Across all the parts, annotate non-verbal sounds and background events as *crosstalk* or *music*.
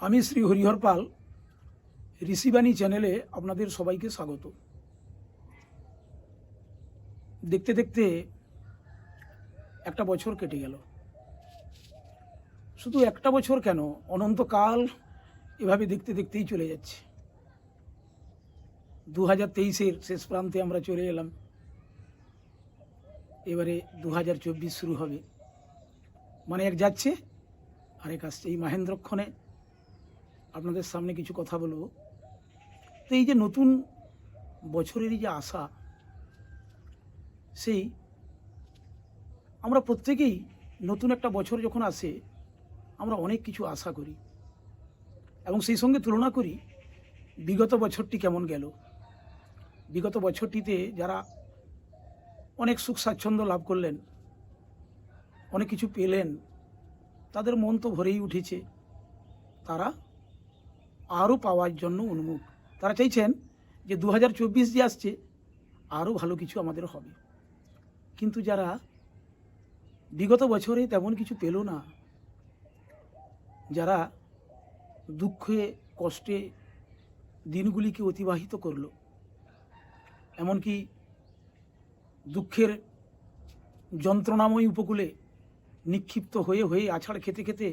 আমি শ্রী হরিহর পাল, ঋষিবাণী চ্যানেলে আপনাদের সবাইকে স্বাগত। দেখতে দেখতে একটা বছর কেটে গেল। শুধু একটা বছর কেন? অনন্তকাল এভাবে দেখতে দেখতেই চলে যাচ্ছে। দু হাজার তেইশের শেষ প্রান্তে আমরা চলে এলাম। এবারে দু হাজার চব্বিশ শুরু হবে। মানে এক যাচ্ছে, আরেক আসছে। এই মাহেন্দ্রক্ষণে আপনাদের সামনে কিছু কথা বলব। তো এই যে নতুন বছরেরই যে আশা, সেই আমরা প্রত্যেকেই নতুন একটা বছর যখন আসে, আমরা অনেক কিছু আশা করি। এবং সেই সঙ্গে তুলনা করি, বিগত বছরটি কেমন গেল? বিগত বছরটিতে যারা অনেক সুখ স্বাচ্ছন্দ্য লাভ করলেন, অনেক কিছু পেলেন, তাদের মন তো ভরেই উঠেছে। তারা আরও পাওয়ার জন্য উন্মুখ। তারা চাইছেন যে দু হাজার চব্বিশ যে আসছে, আরও ভালো কিছু আমাদের হবে। কিন্তু যারা বিগত বছরে তেমন কিছু পেল না, যারা দুঃখে, কষ্টে দিনগুলিকে অতিবাহিত করল, এমনকি দুঃখের যন্ত্রণাময় উপকূলে নিক্ষিপ্ত হয়ে হয়ে আছাড় খেতে খেতে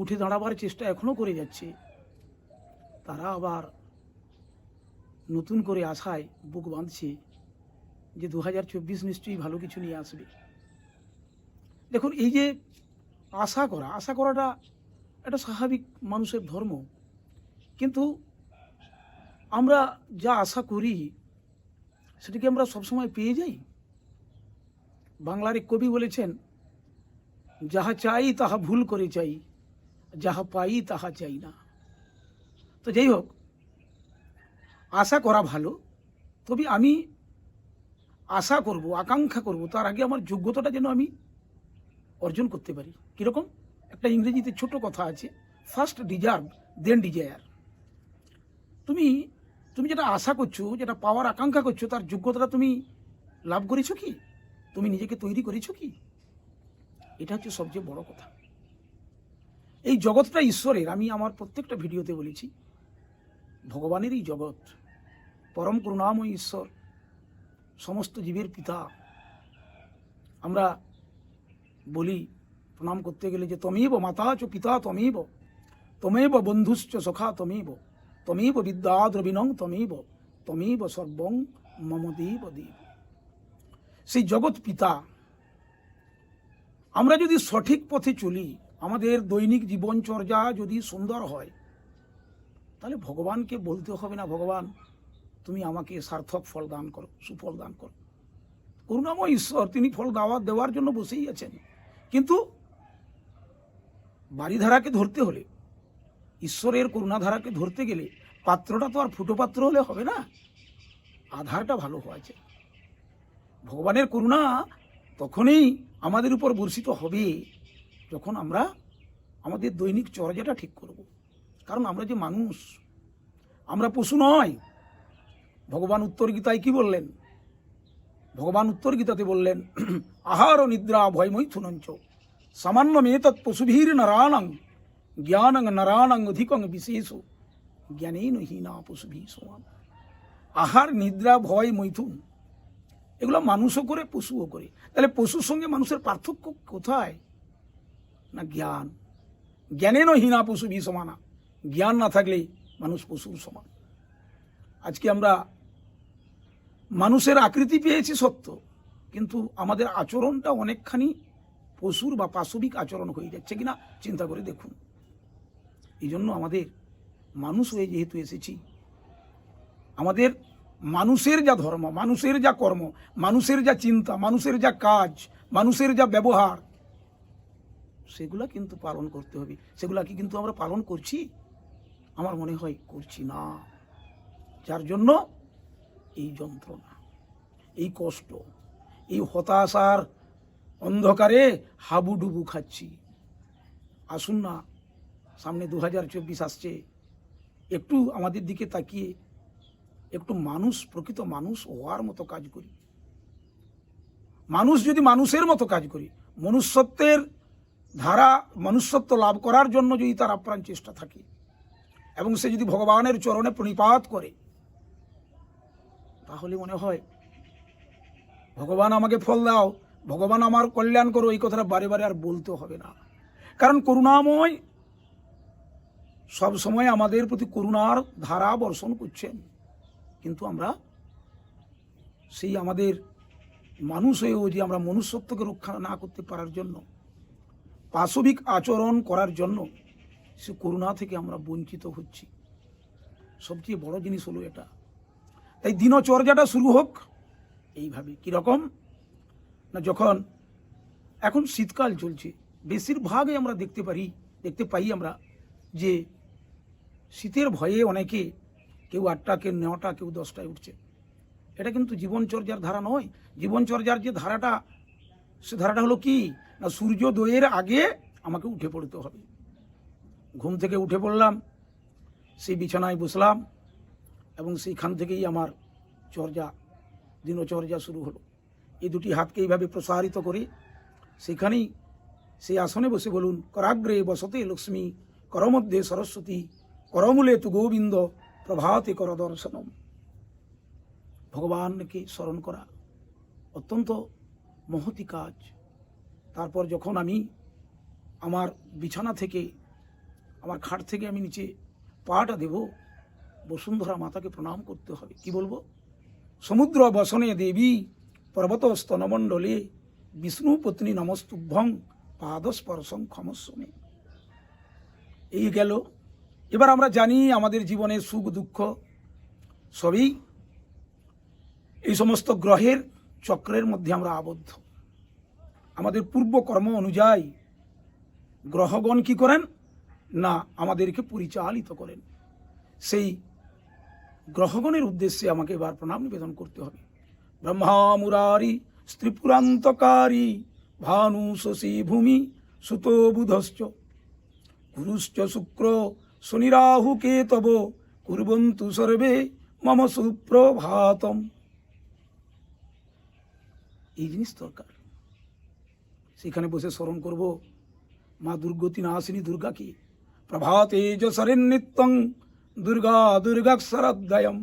উঠে দাঁড়াবার চেষ্টা এখনও করে যাচ্ছে তারা আবার নতুন করে আশায় বুক বাঁধছে যে দু হাজার চব্বিশ নিশ্চয়ই ভালো কিছু নিয়ে আসবে। দেখুন, এই যে আশা করা, আশা করাটা একটা স্বাভাবিক মানুষের ধর্ম। কিন্তু আমরা যা আশা করি সেটাকে আমরা সবসময় পেয়ে যাই? বাংলার এক কবি বলেছেন, যাহা চাই তাহা ভুল করে চাই, যাহা পাই তাহা চাই না। তো যাই হোক, আশা করা ভালো। তবে আমি আশা করব, আকাঙ্ক্ষা করব, তার আগে আমার যোগ্যতাটা যেন আমি অর্জন করতে পারি। কীরকম? একটা ইংরেজিতে ছোট কথা আছে ফার্স্ট ডিজার্ভ দেন ডিজায়ার তুমি তুমি যেটা আশা করছ, যেটা পাওয়ার আকাঙ্ক্ষা করছ, তার যোগ্যতাটা তুমি লাভ করেছ কি? তুমি নিজেকে তৈরি করেছ কি? এটা হচ্ছে সবচেয়ে বড় কথা। এই জগৎটা ঈশ্বরের, আমি আমার প্রত্যেকটা ভিডিওতে বলেছি। ভগবানেরই জগৎ। পরম করুণাময় ঈশ্বর, সমস্ত জীবের পিতা। আমরা বলি, প্রণাম করতে গেলে যে, তমেব মাতা চ পিতা তমেব তমেব বন্ধুশ্চ সখা তমেব তমেব বিদ্যা দ্রবিণং তমেব তমেব সর্বং মম দেব দেব। সেই জগৎ পিতা। আমরা যদি সঠিক পথে চলি, আমাদের দৈনিক জীবনচর্যা যদি সুন্দর হয় তাহলে ভগবানকে বলতে হবে না, ভগবান, তুমি আমাকে সার্থক ফল দান করো, সুফল দান করো। করুণাময় ঈশ্বর, তিনি ফল দেওয়া দেওয়ার জন্য বসেই আছেন। কিন্তু বাড়িধারাকে ধরতে হলে, ঈশ্বরের করুণাধারাকে ধরতে গেলে পাত্রটা তো আর ফুটো পাত্র হলে হবে না। আধারটা ভালো চাই। ভগবানের করুণা তখনই আমাদের উপর বর্ষিত হবে, যখন আমরা আমাদের দৈনিক চর্যাটা ঠিক করব। কারণ আমরা যে মানুষ, আমরা পশু নয়। ভগবান উত্তর গীতায় কি বললেন? ভগবান উত্তর গীতাতে বললেন, আহার ও নিদ্রা ভয়ময় থুনঞ্চ সামান্য মেতৎ পশুভীর নরাণং জ্ঞানং নরাণং অধিকং বিশেষ জ্ঞানেই নহীনা পশুভী সমান আহার, নিদ্রা, ভয় মৈথুন, এগুলো মানুষও করে, পশুও করে। তাহলে পশুর সঙ্গে মানুষের পার্থক্য কোথায়? না জ্ঞান। জ্ঞানেরও হীনা পশু ভি সমানা। জ্ঞান না থাকলে মানুষ পশুর সমান। আজকে আমরা মানুষের আকৃতি পেয়েছি সত্য, কিন্তু আমাদের আচরণটা অনেকখানি পশুর বা পাশবিক আচরণ হয়ে যাচ্ছে কিনা চিন্তা করে দেখুন। এই জন্য আমাদের মানুষ হয়ে যেহেতু এসেছি, আমাদের মানুষের যা ধর্ম, মানুষের যা কর্ম, মানুষের যা চিন্তা, মানুষের যা কাজ, মানুষের যা ব্যবহার, সেগুলা কিন্তু পালন করতে হবে। সেগুলা কি কিন্তু আমরা পালন করছি আমার মনে হয় করছি না। যার জন্য এই যন্ত্রণা, এই কষ্ট, এই হতাশার অন্ধকারে হাবুডুবু খাচ্ছি। আসুন না, সামনে দু হাজার চব্বিশ আসছে। একটু আমাদের দিকে তাকিয়ে, একটু মানুষ, প্রকৃত মানুষ হওয়ার মতো কাজ করি। মানুষ যদি মানুষের মতো কাজ করি, মনুষ্যত্বের ধারা, মনুষ্যত্ব লাভ করার জন্য যদি তার আপ্রাণ চেষ্টা থাকে এবং সে যদি ভগবানের চরণে প্রণিপাত করে, তাহলে মনে হয়, ভগবান আমাকে ফল দাও, ভগবান আমার কল্যাণ করো, এই কথাটা বারে বারে আর বলতে হবে না। কারণ করুণাময় সব সময় আমাদের প্রতি করুণার ধারা বর্ষণ করছেন। কিন্তু আমরা সেই আমাদের মানুষ হয়েও যে আমরা মনুষ্যত্বকে রক্ষা না করতে পারার জন্য, পাশবিক আচরণ করার জন্য সে করুণা থেকে আমরা বঞ্চিত হচ্ছি। সবচেয়ে বড় জিনিস হলো এটা। তাই দিনচর্যাটা শুরু হোক, এইভাবে। কীরকম না, যখন, এখন শীতকাল চলছে, বেশিরভাগই আমরা দেখতে পারি, দেখতে পাই আমরা যে শীতের ভয়ে অনেকে কেউ আটটা, কেউ নটা, কেউ দশটায় উঠছে। এটা কিন্তু জীবনচর্যার ধারা নয়। জীবনচর্যার যে ধারাটা, সে ধারাটা হলো কি? না, সূর্যোদয়ের আগে আমাকে উঠে পড়তে হবে। ঘুম থেকে উঠে পড়লাম, সেই বিছানায় বসলাম এবং সেইখান থেকেই আমার চর্যা, দিনচর্যা শুরু হলো। এই দুটি হাতকে এইভাবে প্রসারিত করে সেখানেই সেই আসনে বসে বলুন, করাগ্রে বসতে লক্ষ্মী, করমধ্যে সরস্বতী, করমূলে তু গোবিন্দ, প্রভাতে কর দর্শনম। ভগবানকে স্মরণ করা অত্যন্ত মহতি কাজ। তারপর যখন আমি আমার বিছানা থেকে আমার খাট থেকে আমি নিচে পাটা দেব। বসুন্ধরা মাতাকে প্রণাম করতে হবে। কি বলব? সমুদ্র বসনে দেবী পর্বত স্তনমণ্ডলে বিষ্ণু পত্নী নমস্তুভ্যং পাদস্পর্শং ক্ষমস্বমে। এই গেল। এবার আমরা জানি আমাদের জীবনে সুখ, দুঃখ সবই এই সমস্ত গ্রহের চক্রের মধ্যে আমরা আবদ্ধ। আমাদের পূর্ব কর্ম অনুযায়ী গ্রহগণ কি করেন? না আমাদেরকে পরিচালিত করেন। সেই গ্রহগণের উদ্দেশ্যে আমাকে এবার প্রণাম নিবেদন করতে হবে। ব্রহ্মা মুরারি স্ত্রীপুরান্তকারী ভানু শশী ভূমি, সুত বুধশ্চ, গুরুশ্চ শুক্র শনিরাহু কেতব কুর্বন্তু সর্বে, মম সুপ্রভাতম। এই জিনিস দরকার। সেখানে বসে স্মরণ করব, মা দুর্গতি নাশিনী দুর্গাকে প্রভাতে যশরেন নিত্যং দুর্গা দুর্গাক্ষরাধ্যায়ম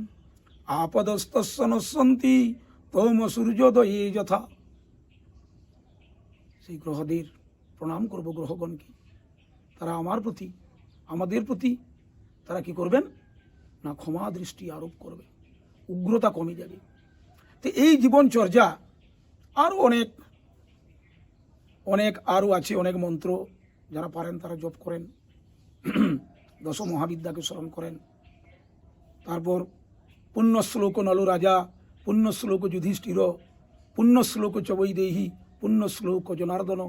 আপদস্তস্য নশ্বন্তি তোম সূর্যোদয়ে যথা সেই গ্রহদের প্রণাম করব গ্রহগণকে তারা আমার প্রতি আমাদের প্রতি তারা কি করবেন না ক্ষমা দৃষ্টি আরোপ করবে উগ্রতা কমে যাবে তো এই জীবনচর্যা আরও অনেক অনেক আরও আছে অনেক মন্ত্র যারা পারেন তারা জপ করেন *clears throat* দশ মহাবিদ্যাকে স্মরণ করেন। তারপর পুণ্য শ্লোক নল রাজা পুণ্য শ্লোক যুধিষ্ঠির পুণ্য শ্লোক চবৈ দেহি পুণ্য শ্লোক জনার্দন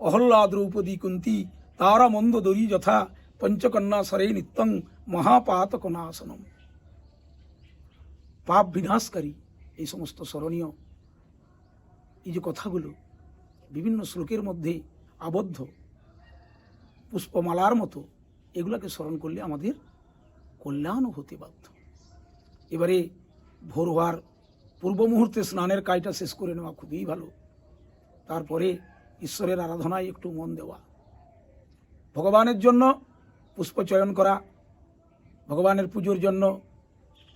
অহল্লা দ্রৌপদী কুন্তি তারা মন্দ দরি যথা, পঞ্চকন্যা সরে নিত্যং মহাপাতক নাশনম পাপ বিনাশকারী এই সমস্ত স্মরণীয়। এই যে কথাগুলো বিভিন্ন শ্লোকের মধ্যে আবদ্ধ। পুষ্পমালার মতো এগুলোকে স্মরণ করলে আমাদের কল্যাণও হতে বাধ্য। এবারে ভোর হওয়ার পূর্ব মুহূর্তে স্নানের কাজটা শেষ করে নেওয়া খুবই ভালো। তারপরে ঈশ্বরের আরাধনায় একটু মন দেওয়া। ভগবানের জন্য পুষ্প চয়ন করা, ভগবানের পুজোর জন্য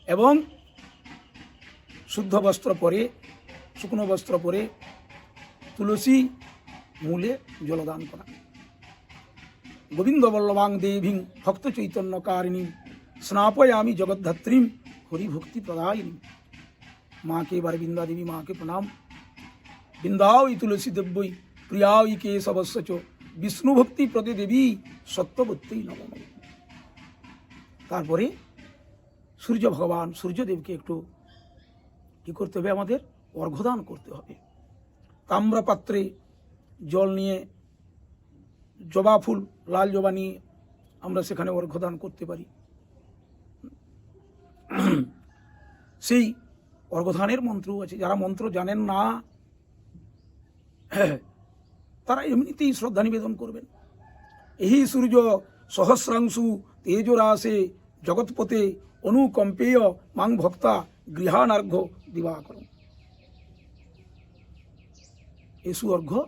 এবং শুদ্ধ বস্ত্র পরে, শুকনো বস্ত্র পরে তুলসী মূলে জলদান করা। গোবিন্দ বল্লভাং দেবীং ভক্ত চৈতন্য কারিণী স্নাপয়ামি জগদ্ধাত্রীম, হরিভক্তি প্রদায়িনী মাকে এবার বৃন্দা দেবী মাকে প্রণাম। বৃন্দাওই তুলসী দেব্যই প্রিয়াই কে সবস্ব চ বিষ্ণু ভক্তি প্রদে দেবী সত্যবত্যই নম। তারপরে সূর্য ভগবান সূর্যদেবকে একটু কি করতে হবে আমাদের? অর্ঘদান করতে হবে। তাম্রপাত্রে জল নিয়ে জবা ফুল, লাল জবা নিয়ে আমরা সেখানে অর্ঘ্যদান করতে পারি। সেই অর্ঘ্যদানের মন্ত্রও আছে। যারা মন্ত্র জানেন না, তারা এমনিতেই শ্রদ্ধা নিবেদন করবেন। এই সূর্য সহস্রাংশু তেজরাসে জগৎপতে অনুকম্পেয় মাং ভক্তা গৃহানার্ঘ্য দিবাকর এসু অর্ঘ্য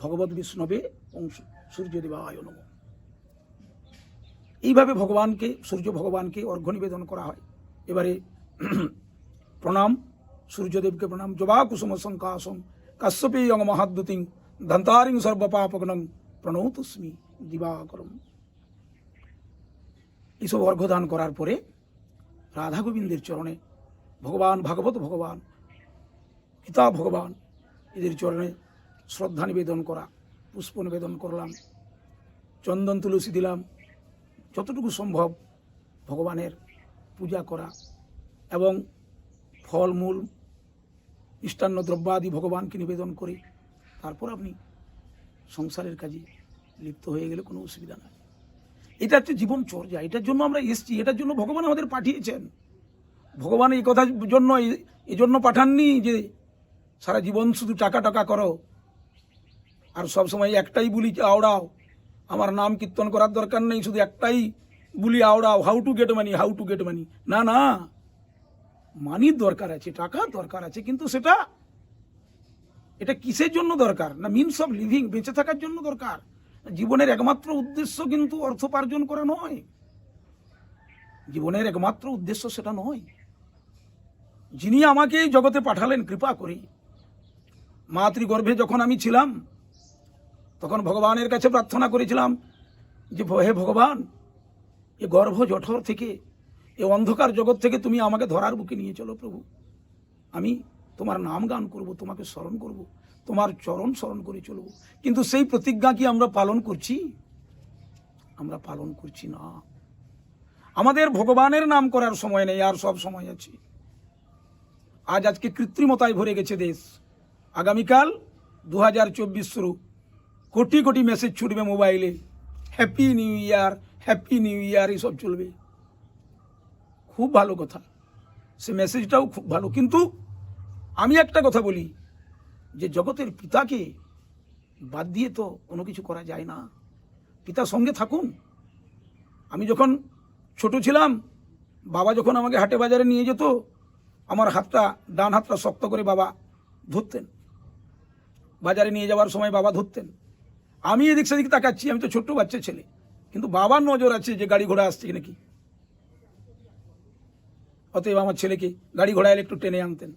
ভগবত বিষ্ণবে অংশ। সূর্যদেবায় নম এইভাবে ভগবানকে, সূর্য ভগবানকে অর্ঘ্য নিবেদন করা হয়। এবারে *clears throat* প্রণাম, সূর্যদেবকে প্রণাম। জবা কুসুম শঙ্কাসম কাশ্যপেয়ং মহাদ্যুতিং, ধন্তারিং সর্বপাপগ্নং প্রণৌতুস্মি দিবাকরম। এইসব অর্ঘ্যদান করার পরে রাধা গোবিন্দের চরণে ভগবান, ভাগবত ভগবান, গীতা ভগবান, এদের চরণে শ্রদ্ধা নিবেদন করা। পুষ্প নিবেদন করলাম, চন্দন তুলসী দিলাম, যতটুকু সম্ভব ভগবানের পূজা করা এবং ফলমূল, মিষ্টান্ন দ্রব্যাদি ভগবানকে নিবেদন করে তারপর আপনি সংসারের কাজে লিপ্ত হয়ে গেলে কোনো অসুবিধা নাই। এটা হচ্ছে জীবন চর্যা, এটার জন্য আমরা এসছি, এটার জন্য ভগবান আমাদের পাঠিয়েছেন। ভগবান এই কথার জন্য, এই জন্য পাঠাননি যে সারা জীবন শুধু টাকা টাকা করো আর সব সময় একটাই বুলি আওড়াও। আমার নাম কীর্তন করার দরকার নেই, শুধু একটাই বলি আওড়াও how to get money how to get money না না মানির দরকার আছে, টাকার দরকার আছে, কিন্তু সেটা, এটা কিসের জন্য দরকার? না মিনস অফ লিভিং বেঁচে থাকার জন্য দরকার? জীবনের একমাত্র উদ্দেশ্য কিন্তু অর্থ উপার্জন করা নয়। জীবনের একমাত্র উদ্দেশ্য সেটা নয়। যিনি আমাকে এই জগতে পাঠালেন, কৃপা করে মাতৃগর্ভে যখন আমি ছিলাম তখন ভগবানের কাছে প্রার্থনা করেছিলাম যে, হে ভগবান, এ গর্ভ জঠর থেকে, এ অন্ধকার জগৎ থেকে তুমি আমাকে ধরার বুকে নিয়ে চলো প্রভু। আমি তোমার নাম গান করব, তোমাকে স্মরণ করব, তোমার চরণ স্মরণ করে চলব। কিন্তু সেই প্রতিজ্ঞা কি আমরা পালন করছি? আমরা পালন করছি না। আমাদের ভগবানের নাম করার সময় নেই, আর সব সময় আছে। আজ আজকে কৃত্রিমতায় ভরে গেছে দেশ। আগামীকাল দু হাজার চব্বিশ শুরু। কোটি কোটি মেসেজ ছুটবে মোবাইলে happy new year happy new year এসব চলবে। খুব ভালো কথা। সে মেসেজটাও খুব ভালো। কিন্তু আমি একটা কথা বলি, যে জগতের পিতাকে বাদ দিয়ে তো কোনো কিছু করা যায় না। পিতার সঙ্গে থাকুন। আমি যখন ছোট ছিলাম, বাবা যখন আমাকে হাটে বাজারে নিয়ে যেত, আমার হাতটা, ডান হাতটা শক্ত করে বাবা ধরতেন। বাজারে নিয়ে যাওয়ার সময় বাবা ধরতেন। আমি এদিক সেদিক তাকাচ্ছি, আমি তো ছোট্ট বাচ্চা ছেলে। কিন্তু বাবার নজর আছে যে গাড়ি ঘোড়া আসছে নাকি? অতএব আমার ছেলেকে গাড়ি ঘোড়া এলে একটু টেনে আনতেন।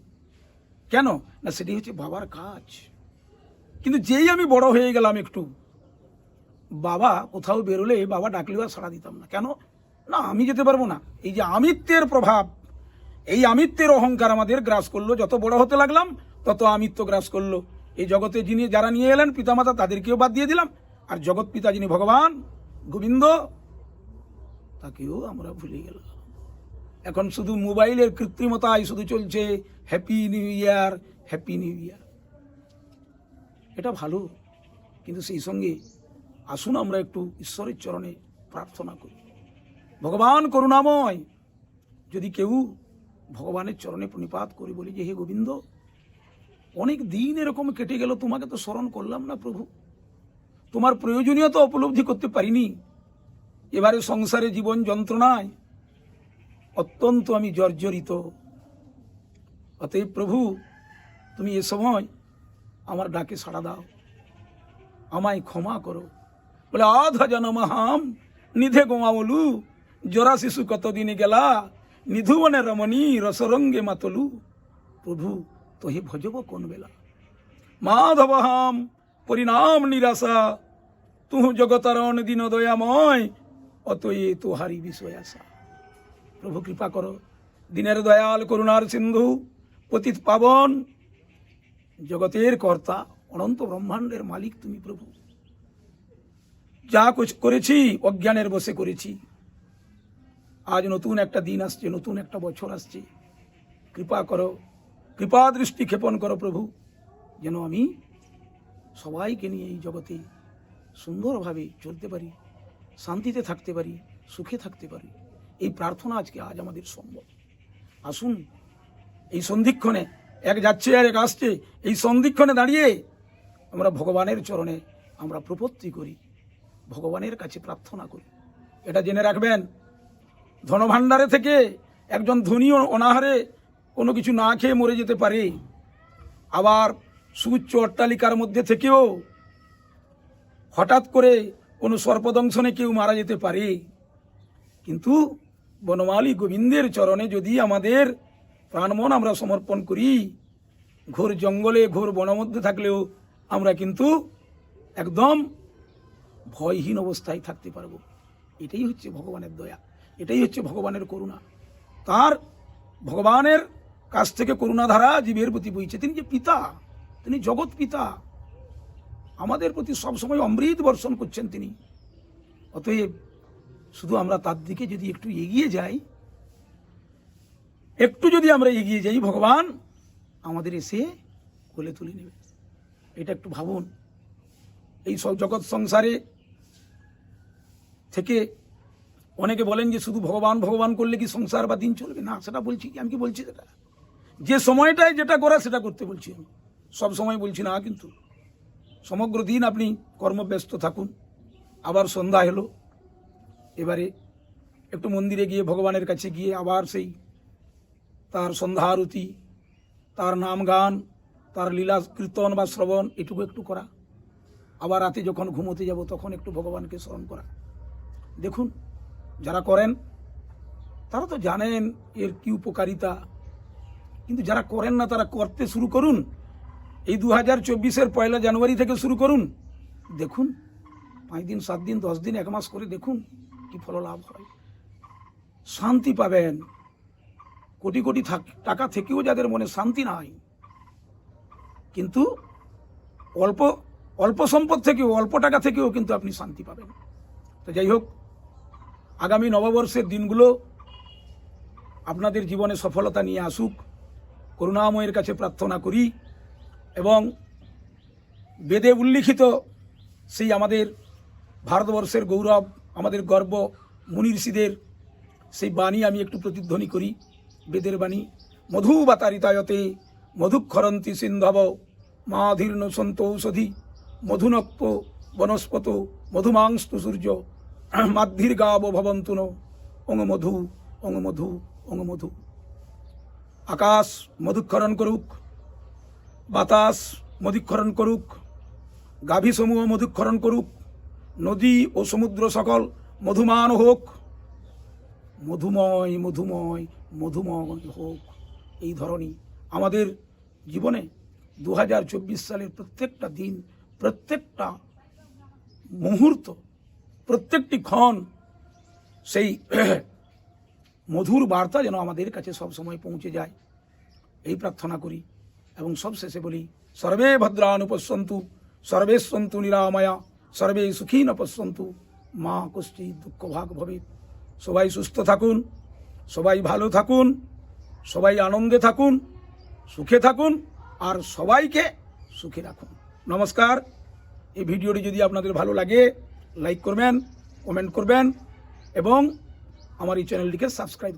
কেন? না, সেটি হচ্ছে বাবার কাজ। কিন্তু যেই আমি বড় হয়ে গেলাম একটু, বাবা কোথাও বেরোলে বাবা ডাকলেও আর সাড়া দিতাম না। কেন? না, আমি যেতে পারব না। এই যে আমিত্বের প্রভাব, এই আমিত্বের অহংকার আমাদের গ্রাস করল। যত বড় হতে লাগলাম, তত আমিত্ব গ্রাস করল। এই জগতে যিনি যারা নিয়ে এলেন, পিতামাতা তাদেরকেও বাদ দিয়ে দিলাম। আর জগৎ পিতা যিনি ভগবান, গোবিন্দ, তাকেও আমরা ভুলে গেলাম। এখন শুধু মোবাইলের কৃত্রিমতায় শুধু চলছে happy new year happy new year এটা ভালো, কিন্তু সেই সঙ্গে আসুন আমরা একটু ঈশ্বরের চরণে প্রার্থনা করি। ভগবান করুণাময়, যদি কেউ ভগবানের চরণে প্রণিপাত করি বলি যে, হে গোবিন্দ অনেক দিন এরকম কেটে গেল, তোমাকে তো স্মরণ করলাম না প্রভু। তোমার প্রয়োজনীয়তা উপলব্ধি করতে পারিনি। এবারে সংসারে জীবন যন্ত্রণায় অত্যন্ত আমি জর্জরিত। অতএব প্রভু, তুমি এ সময় আমার ডাকে সাড়া দাও। আমায় ক্ষমা করো। বলে, আধা জনমহাম নিধে গোমাবলু জরা শিশু কতদিনে গেলা, নিধুবনে রমণী রসরঙ্গে মাতলু। প্রভু তোহে ভজব কোন বেলা? মাধবহাম, পরিণাম নিরাশা, তুহ জগতারণ দিন দয়াময়, অতএ তোহারি বিষয় আশা প্রভু কৃপা করো, দিনের দয়াল করুণার সিন্ধু, পতিত পাবন, জগতের কর্তা, অনন্ত ব্রহ্মাণ্ডের মালিক তুমি প্রভু। যা করেছি, অজ্ঞানের বসে করেছি। আজ নতুন একটা দিন আসছে, নতুন একটা বছর আসছে। কৃপা করো কৃপা দৃষ্টি ক্ষেপণ করো প্রভু। যেন আমি সবাইকে নিয়ে এই জগতে সুন্দরভাবে চলতে পারি, শান্তিতে থাকতে পারি, সুখে থাকতে পারি। এই প্রার্থনা আজকে আজ আমাদের সম্ভব। আসুন, এই সন্ধিক্ষণে, এক যাচ্ছে আর এক আসছে, এই সন্ধিক্ষণে দাঁড়িয়ে আমরা ভগবানের চরণে আমরা প্রপত্তি করি, ভগবানের কাছে প্রার্থনা করি। এটা জেনে রাখবেন, ধনভাণ্ডারে থেকে একজন ধনী অনাহারে কোনো কিছু না খেয়ে মরে যেতে পারে। আবার সুউচ্চ অট্টালিকার মধ্যে থেকেও হঠাৎ করে কোনো সর্পদংশনে কেউ মারা যেতে পারে। কিন্তু বনমালী গোবিন্দের চরণে যদি আমাদের প্রাণমন আমরা সমর্পণ করি, ঘোর জঙ্গলে, ঘোর বনের মধ্যে থাকলেও আমরা কিন্তু একদম ভয়হীন অবস্থায় থাকতে পারব। এটাই হচ্ছে ভগবানের দয়া, এটাই হচ্ছে ভগবানের করুণা। তার ভগবানের কাছ থেকে করুণাধারা জীবের প্রতি বইছে। তিনি যে পিতা, তিনি জগৎ পিতা। আমাদের প্রতি সবসময় অমৃত বর্ষণ করছেন তিনি। অতএব শুধু আমরা তার দিকে যদি একটু এগিয়ে যাই, একটু যদি আমরা এগিয়ে যাই, ভগবান আমাদের এসে কোলে তুলে নেবে এটা একটু ভাবুন। এই সব জগৎ সংসারে থেকে অনেকে বলেন যে শুধু ভগবান ভগবান করলে কি সংসার বা দিন চলবে? না, সেটা বলছি কি? আমি কি বলছি সেটা? যে সময়টায় যেটা করা সেটা করতে বলছি আমি। সব সময় বলছি না কিন্তু। সমগ্র দিন আপনি কর্মব্যস্ত থাকুন। আবার সন্ধ্যা এলো। এবারে একটু মন্দিরে গিয়ে ভগবানের কাছে গিয়ে আবার সেই তার সন্ধ্যা আরতি, তার নাম গান, তার লীলা কীর্তন বা শ্রবণ এটুকু একটু করা। আবার রাতে যখন ঘুমোতে যাব তখন একটু ভগবানকে স্মরণ করা। দেখুন, যারা করেন, তারা তো জানেন এর কি উপকারিতা কিন্তু যারা করেন না, তারা করতে শুরু করুন। এই দু হাজার চব্বিশের পয়লা জানুয়ারি থেকে শুরু করুন। দেখুন, পাঁচ দিন, সাত দিন, দশ দিন, এক মাস করে দেখুন কি ফল লাভ হয়। শান্তি পাবেন। কোটি কোটি টাকা থেকেও যাদের মনে শান্তি নাই। কিন্তু অল্প অল্প সম্পদ থেকেও, অল্প টাকা থেকেও কিন্তু আপনি শান্তি পাবেন। তো যাই হোক, আগামী নববর্ষের দিনগুলো আপনাদের জীবনে সফলতা নিয়ে আসুক। করুণাময়ের কাছে প্রার্থনা করি এবং বেদে উল্লিখিত সেই আমাদের ভারতবর্ষের গৌরব, আমাদের গর্ব মুনি ঋষিদের সেই বাণী আমি একটু প্রতিধ্বনি করি, বেদের বাণী। মধু বাতারিতায়তে মধুক্ষরন্তি সিন্ধব, মাধীর্ণ সন্ত ঔষধি, মধুনক্ত বনস্পত, মধুমাংস্তু সূর্য, মাদ্ধির গাব ভবন্তুন অঙ্গ মধু অঙ্গ মধু অঙ্গ মধু আকাশ মধুক্ষরণ করুক, বাতাস মধুক্ষরণ করুক, গাভীসমূহ মধুক্ষরণ করুক, নদী ও সমুদ্র সকল মধুমান হোক, মধুময় মধুময় মধুময় হোক। এই ধরনই আমাদের জীবনে দু হাজার চব্বিশ সালের প্রত্যেকটা দিন, প্রত্যেকটা মুহূর্ত, প্রত্যেকটি ক্ষণ সেই মধুর বার্তা যেন আমাদের কাছে সব সময় পৌঁছে যায়। এই প্রার্থনা করি এবং সব শেষে বলি, সর্বে ভদ্রানুপশ্যন্তু সর্বে সন্তু নিরাময়া, সর্বে সুখী ন পশ্যন্তু, মা কষ্টি দুঃখ ভাগ ভবে সবাই সুস্থ থাকুন, সবাই ভালো থাকুন, সবাই আনন্দে থাকুন, সুখে থাকুন আর সবাইকে সুখে রাখুন। নমস্কার। এই ভিডিওটি যদি আপনাদের ভালো লাগে, লাইক করবেন, কমেন্ট করবেন এবং আমার এই চ্যানেলটিকে সাবস্ক্রাইব